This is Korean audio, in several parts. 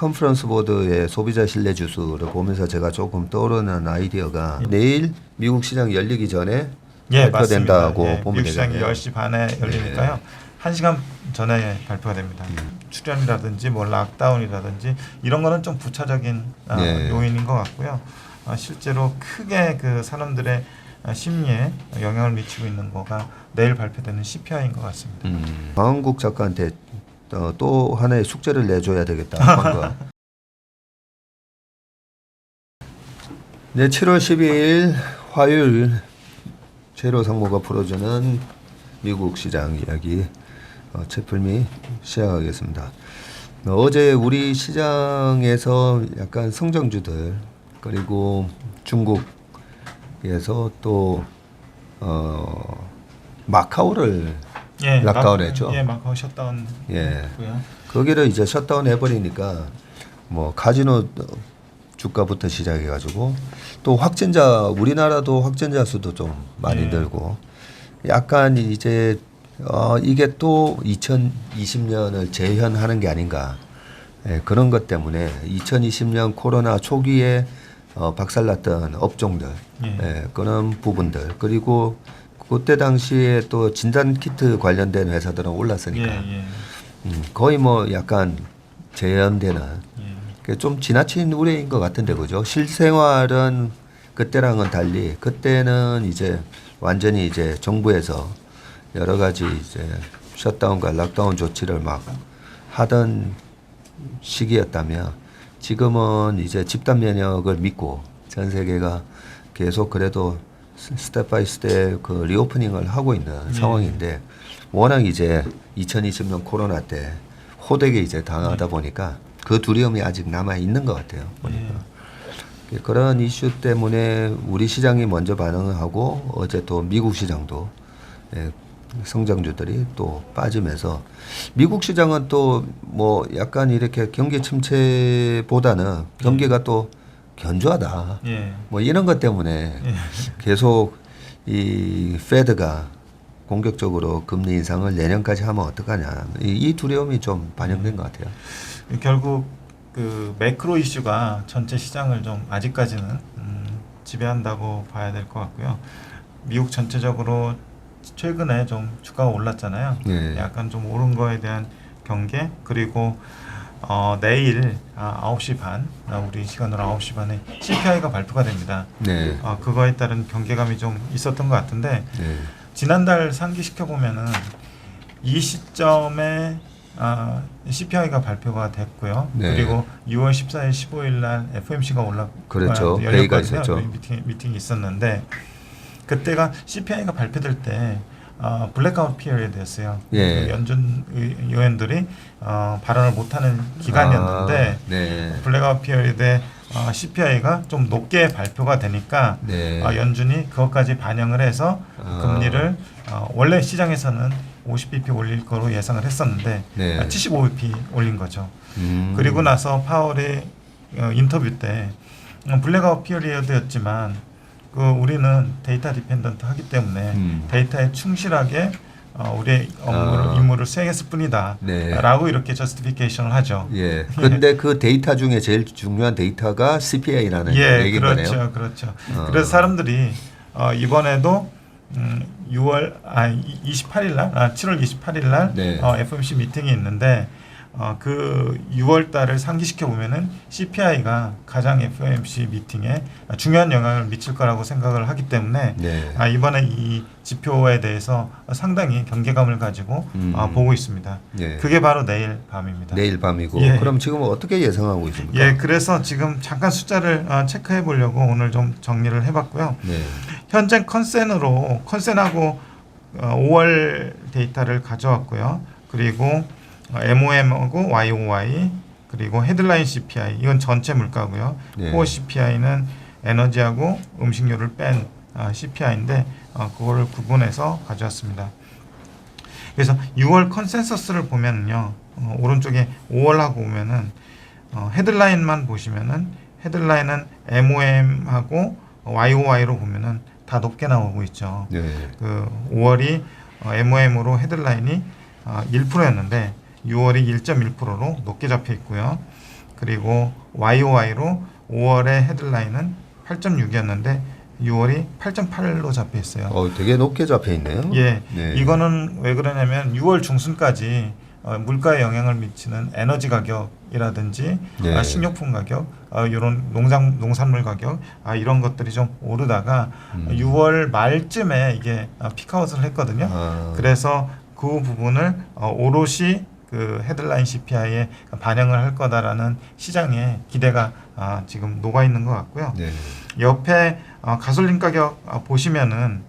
컨퍼런스 보드의 소비자 신뢰 지수를 보면서 제가 조금 떠오르는 아이디어가 내일 미국 시장 열리기 전에 예, 발표된다고. 예, 보면 미국 시장이 되겠네요. 10시 반에 열리니까요. 한 1시간 전에 발표가 됩니다. 음. 출연이라든지 뭐 락다운이라든지 이런 거는 좀 부차적인 아, 네. 요인인 것 같고요. 아, 실제로 크게 그 사람들의 아, 심리에 영향을 미치고 있는 거가 내일 발표되는 CPI인 것 같습니다. 음, 강한국 작가한테 어, 또 하나의 숙제를 내줘야 되겠다. 네, 7월 12일 화요일 제로 상무가 풀어주는 미국 시장 이야기 어, 채플미 시작하겠습니다. 어, 어제 우리 시장에서 약간 성장주들 그리고 중국에서 또 어, 마카오를 예, 락다운 막- 했죠? 예, 마카오 셧다운 예. 거기를 이제 셧다운 해버리니까 뭐 카지노 주가부터 시작해가지고 또 확진자 우리나라도 확진자 수도 좀 많이 예. 늘고 약간 이제 어 이게 또 2020년을 재현하는 게 아닌가 예, 그런 것 때문에 2020년 코로나 초기에 어, 박살났던 업종들 예. 예, 그런 부분들 그리고 그때 당시에 또 진단 키트 관련된 회사들은 올랐으니까 예, 예. 음, 거의 뭐 약간 재현되는 예. 그좀 지나친 우려인 것 같은데 그죠? 실생활은 그때랑은 달리 그때는 이제 완전히 이제 정부에서 여러 가지 이제 셧다운과 락다운 조치를 막 하던 시기였다면 지금은 이제 집단 면역을 믿고 전 세계가 계속 그래도 스- 스텝 바이 스텝 그 리오프닝을 하고 있는 네. 상황인데 워낙 이제 2020년 코로나 때 호되게 이제 당하다 보니까 그 두려움이 아직 남아 있는 것 같아요. 보니까 그런 이슈 때문에 우리 시장이 먼저 반응을 하고 어제 또 미국 시장도 예, 성장주들이 또 빠지면서 미국 시장은 또 뭐 약간 이렇게 경기 침체보다는 경기가 또 견조하다. 예. 뭐 이런 것 때문에 예. 계속 이 페드가 공격적으로 금리 인상을 내년까지 하면 어떡하냐 이, 이 두려움이 좀 반영된 것 같아요. 결국 그 매크로 이슈가 전체 시장을 좀 아직까지는 음, 지배한다고 봐야 될 것 같고요. 미국 전체적으로 최근에 좀 주가가 올랐잖아요. 네. 약간 좀 오른 거에 대한 경계 그리고 어, 내일 아, 9시 반 아, 우리 시간으로 9시 반에 CPI가 발표가 됩니다. 네. 어, 그거에 따른 경계감이 좀 있었던 것 같은데 네. 지난달 상기시켜 보면은 이 시점에 아, CPI가 발표가 됐고요. 네. 그리고 6월 14일, 15일 날 FMC가 올라 그렇죠. 아, 열렸거든요. 미팅 미팅이 있었는데 그때가 CPI가 발표될 때 어, 블랙아웃 피리어드였어요. 예. 그 연준 의- 의원들이 어, 발언을 못하는 기간이었는데 아, 네. 블랙아웃 피리어드에 어, CPI가 좀 높게 발표가 되니까 네. 아, 연준이 그것까지 반영을 해서 아. 금리를 어, 원래 시장에서는 50bp 올릴 거로 예상을 했었는데 네. 아, 75bp 올린 거죠. 음. 그리고 나서 파월의 어, 인터뷰 때 어, 블랙아웃 피리어드였지만 그 우리는 데이터 디펜던트 하기 때문에 음. 데이터에 충실하게 어, 우리의 업무를 아. 임무를 수행했을 뿐이다. 네. 라고 이렇게 저스티피케이션을 하죠. 예. 근데 그 데이터 중에 제일 중요한 데이터가 CPI라는 예, 얘기인 그렇죠, 거네요. 그렇죠. 어. 그래서 사람들이 어, 이번에도 음, 6월 아 28일 날, 아 7월 28일 날 네. 어, FOMC 미팅이 있는데 어, 그 6월 달을 상기시켜 보면은 CPI가 가장 FOMC 미팅에 중요한 영향을 미칠 거라고 생각을 하기 때문에 네. 아, 이번에 이 지표에 대해서 상당히 경계감을 가지고 음. 어, 보고 있습니다. 예. 그게 바로 내일 밤입니다. 내일 밤이고 예. 그럼 지금 어떻게 예상하고 있습니까? 예, 그래서 지금 잠깐 숫자를 어, 체크해 보려고 오늘 좀 정리를 해봤고요. 네. 현재 컨센으로 컨센하고 어, 5월 데이터를 가져왔고요. 그리고 어, MOM하고 YOY 그리고 헤드라인 CPI 이건 전체 물가고요. 네. 코어 CPI는 에너지하고 음식료를 뺀 아, CPI인데 어, 그거를 구분해서 가져왔습니다. 그래서 6월 컨센서스를 보면요 어, 오른쪽에 5월하고 보면은 어, 헤드라인만 보시면은 헤드라인은 MOM하고 YOY로 보면은 다 높게 나오고 있죠. 네. 그 5월이 어, MOM으로 헤드라인이 어, 1%였는데 6월이 1.1%로 높게 잡혀 있고요. 그리고 YOY로 5월의 헤드라인은 8.6이었는데 6월이 8.8로 잡혀 있어요. 어, 되게 높게 잡혀 있네요. 예, 네. 이거는 왜 그러냐면 6월 중순까지 어, 물가에 영향을 미치는 에너지 가격이라든지 네. 아, 식료품 가격, 아, 이런 농장 농산물 가격, 아, 이런 것들이 좀 오르다가 음. 6월 말쯤에 이게 아, 피크아웃을 했거든요. 아, 그래서 그 부분을 어, 오롯이 그 헤드라인 CPI에 반영을 할 거다라는 시장의 기대가 아, 지금 녹아 있는 것 같고요. 네. 옆에 어, 가솔린 가격 어, 보시면은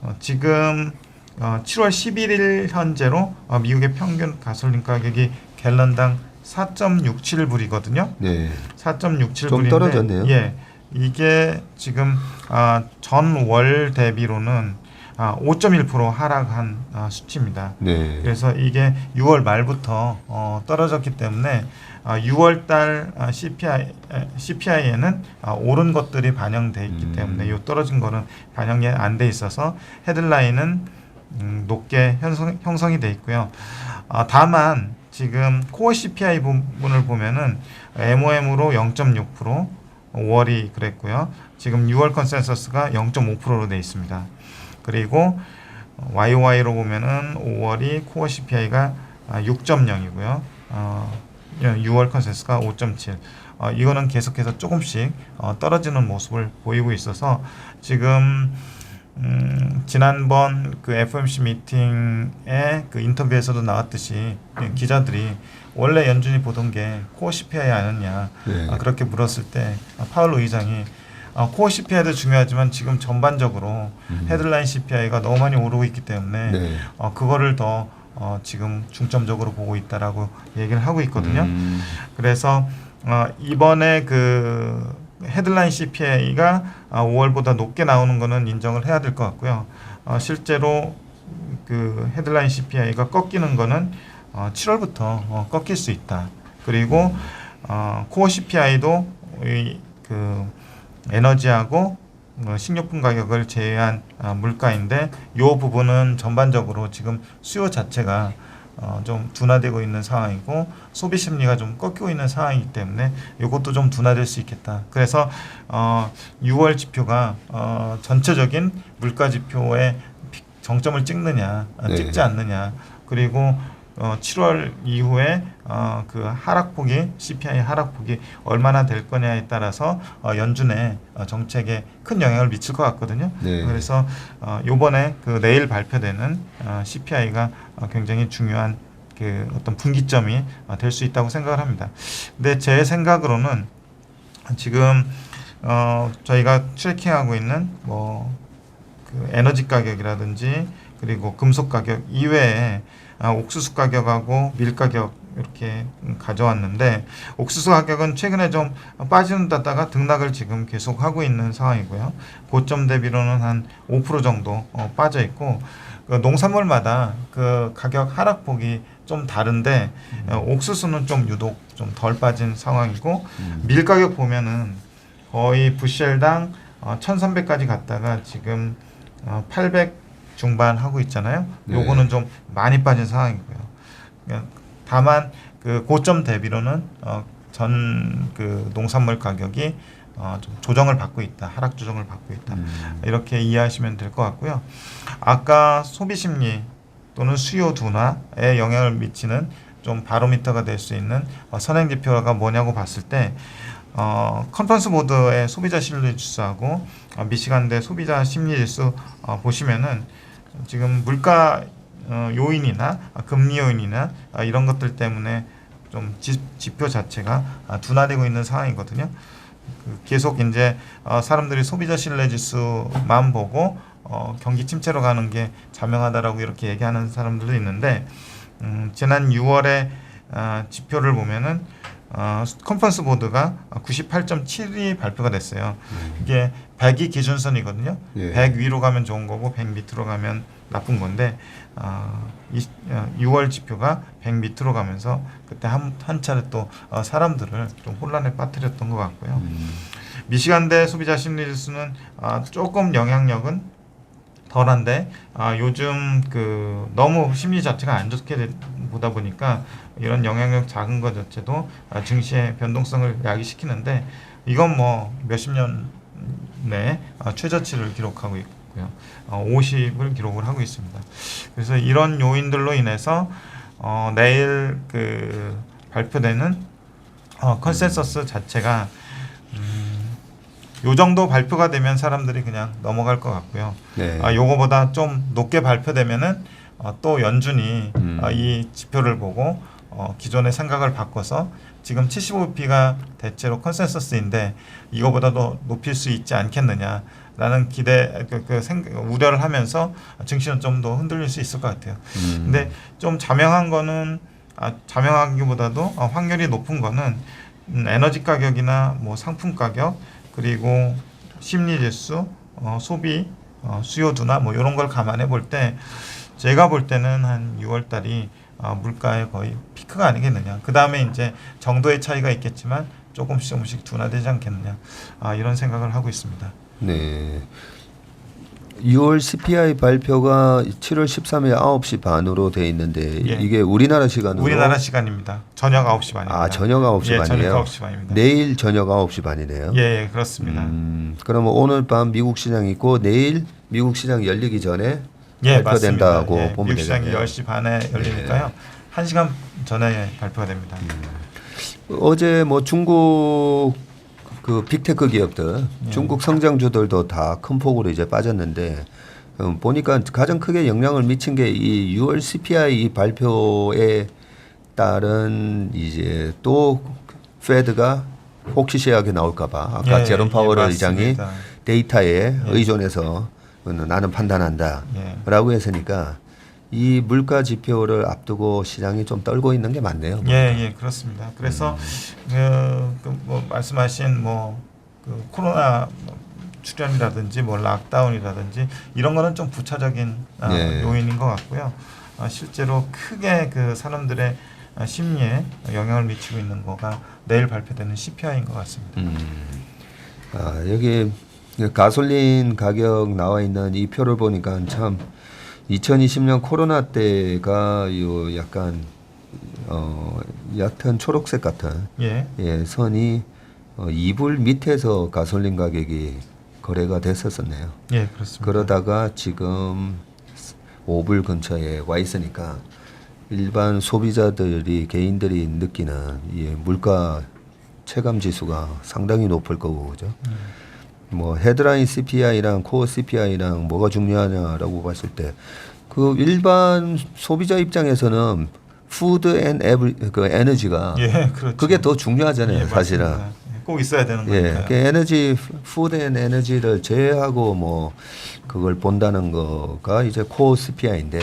어, 지금 어, 7월 11일 현재로 어, 미국의 평균 가솔린 가격이 갤런당 4.67불이거든요. 네. 4.67불인데 좀 떨어졌네요. 예. 이게 지금 아, 전월 대비로는 아, 5.1% 하락한 아, 수치입니다. 네. 그래서 이게 6월 말부터 어, 떨어졌기 때문에 아, 6월 달 아, CPI 에, CPI에는 아, 오른 것들이 반영돼 있기 음. 때문에 이 떨어진 거는 반영이 안 돼 있어서 헤드라인은 음, 높게 형성, 형성 이 돼 있고요. 아, 다만 지금 코어 CPI 부분을 보면은 MOM으로 0.6% 5월이 그랬고요. 지금 6월 컨센서스가 0.5%로 돼 있습니다. 그리고 YOY로 보면은 5월이 코어 CPI가 6.0이고요. 어, 6월 컨센서스가 5.7. 어, 이거는 계속해서 조금씩 어, 떨어지는 모습을 보이고 있어서 지금 음, 지난번 그 FOMC 미팅의 그 인터뷰에서도 나왔듯이 기자들이 원래 연준이 보던 게 코어 CPI 아니냐 네. 아, 그렇게 물었을 때 아, 파월 의장이 아, 코어 CPI도 중요하지만 지금 전반적으로 음. 헤드라인 CPI가 너무 많이 오르고 있기 때문에 네. 어, 그거를 더 어, 지금 중점적으로 보고 있다라고 얘기를 하고 있거든요. 음, 그래서 어, 이번에 그 헤드라인 CPI가 아, 5월보다 높게 나오는 거는 인정을 해야 될 것 같고요. 어, 실제로 그 헤드라인 CPI가 꺾이는 거는 어, 7월부터 어, 꺾일 수 있다. 그리고 어, 코어 CPI도 이 그 에너지하고 어, 식료품 가격을 제외한 아, 물가인데 이 부분은 전반적으로 지금 수요 자체가 어, 좀 둔화되고 있는 상황이고 소비 심리가 좀 꺾이고 있는 상황이기 때문에 이것도 좀 둔화될 수 있겠다. 그래서 어, 6월 지표가 어, 전체적인 물가 지표에 피- 정점을 찍느냐, 아, 네. 찍지 않느냐, 그리고 어, 7월 이후에 어, 그 하락폭이 CPI 하락폭이 얼마나 될 거냐에 따라서 어, 연준의 어, 정책에 큰 영향을 미칠 것 같거든요. 네. 그래서 어, 요번에 그 내일 발표되는 어, CPI가 어, 굉장히 중요한 그 어떤 분기점이 어, 될수 있다고 생각을 합니다. 근데 제 생각으로는 지금 어, 저희가 트래킹하고 있는 뭐 그 에너지 가격이라든지 그리고 금속 가격 이외에 아, 옥수수 가격하고 밀 가격 이렇게 음, 가져왔는데 옥수수 가격은 최근에 좀 빠지는 듯다가 등락을 지금 계속 하고 있는 상황이고요. 고점 대비로는 한 5% 정도 어, 빠져 있고 그 농산물마다 그 가격 하락폭이 좀 다른데 어, 옥수수는 좀 유독 좀 덜 빠진 상황이고 음. 밀 가격 보면은 거의 부쉘당 어, 1,300까지 갔다가 지금 어, 800 중반 하고 있잖아요. 네. 요거는 좀 많이 빠진 상황이고요. 다만 그 고점 대비로는 어, 전 그 농산물 가격이 어, 좀 조정을 받고 있다. 하락 조정을 받고 있다. 음. 이렇게 이해하시면 될 것 같고요. 아까 소비 심리 또는 수요 둔화에 영향을 미치는 좀 바로미터가 될 수 있는 어, 선행 지표가 뭐냐고 봤을 때 어, 컨퍼런스 보드의 소비자 심리 지수하고 어, 미시간대 소비자 심리 지수 어, 보시면은 지금 물가 어, 요인이나 아, 금리 요인이나 아, 이런 것들 때문에 좀 지, 지표 자체가 아, 둔화되고 있는 상황이거든요. 그 계속 이제 어, 사람들이 소비자 신뢰 지수만 보고 어, 경기 침체로 가는 게 자명하다라고 이렇게 얘기하는 사람들도 있는데 음, 지난 6월에 아, 지표를 보면은 어, 컨퍼런스 보드가 98.7이 발표가 됐어요. 이게 100이 기준선이거든요. 예. 100 위로 가면 좋은 거고 100 밑으로 가면 나쁜 건데 어, 이, 어, 6월 지표가 100 밑으로 가면서 그때 한, 한 차례 또 어, 사람들을 좀 혼란에 빠뜨렸던 것 같고요. 음. 미시간대 소비자 심리지수는 아, 조금 영향력은 덜한데 아, 요즘 그 너무 심리 자체가 안 좋게 되- 보다 보니까 이런 영향력 작은 것 자체도 아, 증시의 변동성을 야기시키는데 이건 뭐 몇십 년 내에 아, 최저치를 기록하고 있고요. 어, 50을 기록을 하고 있습니다. 그래서 이런 요인들로 인해서 어, 내일 그 발표되는 어, 컨센서스 자체가 음, 요 정도 발표가 되면 사람들이 그냥 넘어갈 것 같고요. 네. 아, 요거보다 좀 높게 발표되면은 어, 또 연준이 음. 어, 이 지표를 보고 어, 기존의 생각을 바꿔서 지금 75p가 대체로 컨센서스인데 이거보다도 높일 수 있지 않겠느냐라는 기대 그, 그 생각, 우려를 하면서 증시는 좀 더 흔들릴 수 있을 것 같아요. 음. 근데 좀 자명한 거는 아, 자명하기보다도 어, 확률이 높은 거는 음, 에너지 가격이나 뭐 상품 가격 그리고 심리 지수, 어, 소비, 어, 수요도나 뭐 이런 걸 감안해 볼 때 제가 볼 때는 한 6월 달이 어, 물가의 거의 피크가 아니겠느냐. 그 다음에 이제 정도의 차이가 있겠지만 조금씩 조금씩 둔화되지 않겠느냐. 아, 이런 생각을 하고 있습니다. 네. 6월 CPI 발표가 7월 13일 9시 반으로 돼 있는데 예. 이게 우리나라 시간으로 우리나라 시간입니다. 저녁 9시 반입니다. 아 저녁 9시 예, 반이에요. 저녁 9시 반입니다. 내일 저녁 9시 반이네요. 예, 예, 그렇습니다. 음, 그러면 오늘 밤 미국 시장 있고 내일 미국 시장 열리기 전에 예, 발표된다고 맞습니다. 예, 보면 미국 시장이 되겠네요. 10시 반에 열리니까요. 한 1시간 전에 발표가 됩니다. 어제 뭐 중국 그 빅테크 기업들, 예. 중국 성장주들도 다 큰 폭으로 이제 빠졌는데 음, 보니까 가장 크게 영향을 미친 게 이 6월 CPI 이 발표에 따른 이제 또 페드가 혹시시하게 나올까봐 아까 예, 제롬 예, 파월 맞습니다. 의장이 데이터에 예. 의존해서 나는 판단한다. 예. 라고 했으니까 이 물가 지표를 앞두고 시장이 좀 떨고 있는 게 맞네요. 예, 예, 그렇습니다. 그래서 음. 그, 그 뭐 말씀하신 뭐 그 코로나 출현이라든지 뭐 락다운이라든지 이런 거는 좀 부차적인 아, 예. 요인인 것 같고요. 아, 실제로 크게 그 사람들의 아, 심리에 영향을 미치고 있는 거가 내일 발표되는 CPI인 것 같습니다. 음. 아, 여기 가솔린 가격 나와 있는 이 표를 보니까 참 2020년 코로나 때가 요 약간 어 얕은 초록색 같은 예, 예, 선이 어, 2불 밑에서 가솔린 가격이 거래가 됐었었네요. 예, 그렇습니다. 그러다가 지금 5불 근처에 와 있으니까 일반 소비자들이 개인들이 느끼는 이 물가 체감 지수가 상당히 높을 거고 그죠? 음. 뭐 헤드라인 CPI랑 코어 CPI랑 뭐가 중요하냐라고 봤을 때 그 일반 소비자 입장에서는 푸드 앤 에브 그 에너지가 예, 그렇죠. 그게 더 중요하잖아요, 예, 사실은. 맞습니다. 예, 꼭 있어야 되는 예, 거니까요. 그 에너지 푸드 앤 에너지를 제외하고 뭐 그걸 본다는 거가 이제 코어 CPI인데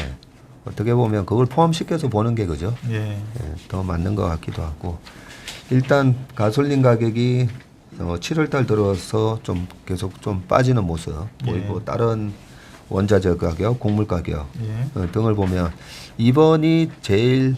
어떻게 보면 그걸 포함시켜서 보는 게 그죠? 예. 예, 더 맞는 것 같기도 하고 일단 가솔린 가격이 어, 7월달 들어서 좀 계속 좀 빠지는 모습 보이고 예. 다른 원자재 가격, 곡물 가격 예. 어, 등을 보면 이번이 제일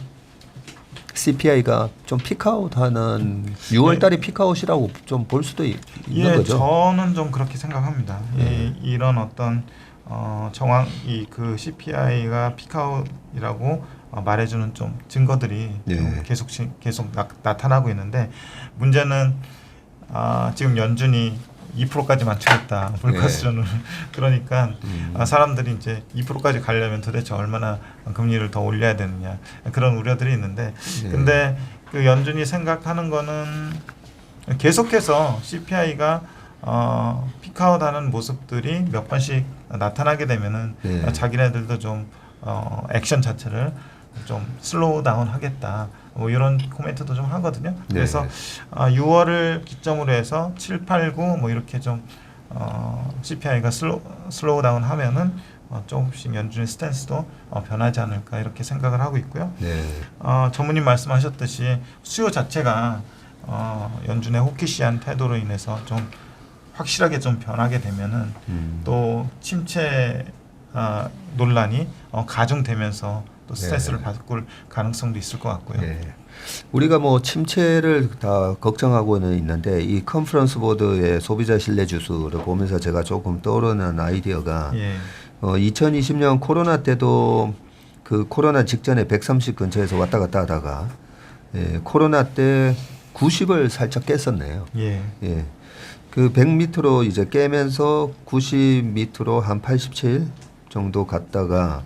CPI가 좀 피크아웃하는 6월달이 피크아웃이라고 좀 볼 수도 있, 는 예, 거죠. 저는 좀 그렇게 생각합니다. 예. 이, 이런 어떤 어, 정황 이그 CPI가 피크아웃이라고 어, 말해주는 좀 증거들이 예. 좀 계속 시- 계속 나, 나타나고 있는데 문제는 아, 지금 연준이 2%까지 맞추겠다 물가 예. 수준을 그러니까 음. 아, 사람들이 이제 2%까지 가려면 도대체 얼마나 금리를 더 올려야 되느냐 그런 우려들이 있는데 예. 근데 그 연준이 생각하는 거는 계속해서 CPI가 어, 피크아웃하는 모습들이 몇 번씩 나타나게 되면은 네. 자기네들도 좀 어, 액션 자체를 좀 슬로우 다운 하겠다. 뭐 이런 코멘트도 좀 하거든요. 네. 그래서 아, 6월을 기점으로 해서 7, 8, 9 뭐 이렇게 좀 어, CPI가 슬로, 슬로우 다운 하면은 어, 조금씩 연준의 스탠스도 어, 변하지 않을까 이렇게 생각을 하고 있고요. 네. 어, 전무님 말씀하셨듯이 수요 자체가 어, 연준의 호키시한 태도로 인해서 좀 확실하게 좀 변하게 되면은 음. 또 침체 아, 논란이 어, 가중되면서 또 네. 스트레스를 받을 가능성도 있을 것 같고요. 네. 우리가 뭐 침체를 다 걱정하고는 있는데 이 컨퍼런스 보드의 소비자 신뢰 지수를 보면서 제가 조금 떠오르는 아이디어가 예, 어, 2020년 코로나 때도 그 코로나 직전에 130 근처에서 왔다 갔다 하다가 예, 코로나 때 90을 살짝 깼었네요. 예. 예. 그 100 밑으로 이제 깨면서 90 밑으로 한 87 정도 갔다가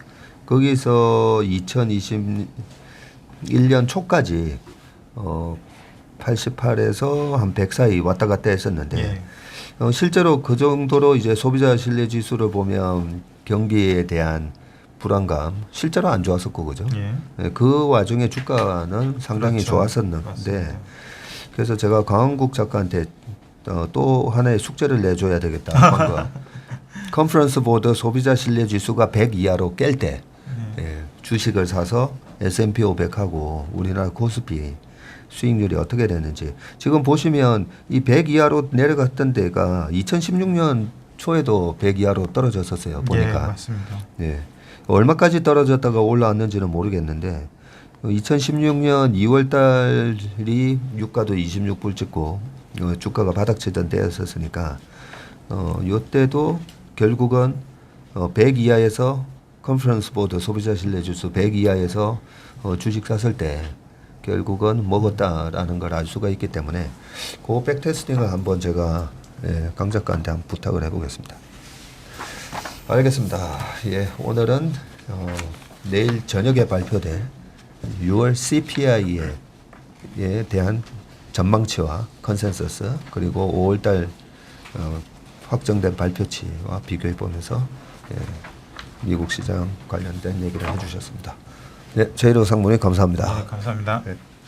거기서 2021년 초까지 어 88에서 한 100 사이 왔다 갔다 했었는데 예. 어, 실제로 그 정도로 이제 소비자 신뢰 지수를 보면 경기에 대한 불안감 실제로 안 좋았었고 그죠? 예. 예, 그 와중에 주가는 상당히 그렇죠. 좋았었는데 맞습니다. 그래서 제가 강원국 작가한테 어, 또 하나의 숙제를 내줘야 되겠다. 컨퍼런스 보드 소비자 신뢰 지수가 100 이하로 깰 때 예. 예, 주식을 사서 S&P 500하고 우리나라 코스피 수익률이 어떻게 되는지 지금 보시면 이 100 이하로 내려갔던 데가 2016년 초에도 100 이하로 떨어졌었어요 예, 보니까 맞습니다. 예. 얼마까지 떨어졌다가 올라왔는지는 모르겠는데 2016년 2월 달이 유가도 26불 찍고 어, 주가가 바닥치던 때였었으니까 어, 요때도 결국은 어, 100 이하에서 컨퍼런스 보드 소비자 신뢰 지수 100 이하에서 어, 주식 샀을 때 결국은 먹었다라는 걸 알 수가 있기 때문에 그 백테스팅을 한번 제가 예, 강 작가한테 한번 부탁을 해보겠습니다. 알겠습니다. 예, 오늘은 어, 내일 저녁에 발표될 6월 CPI에 에 대한 전망치와 컨센서스 그리고 5월달 어, 확정된 발표치와 비교해 보면서 예, 미국 시장 관련된 얘기를 해주셨습니다. 네, 제이로 상무님 감사합니다. 네, 감사합니다. 네.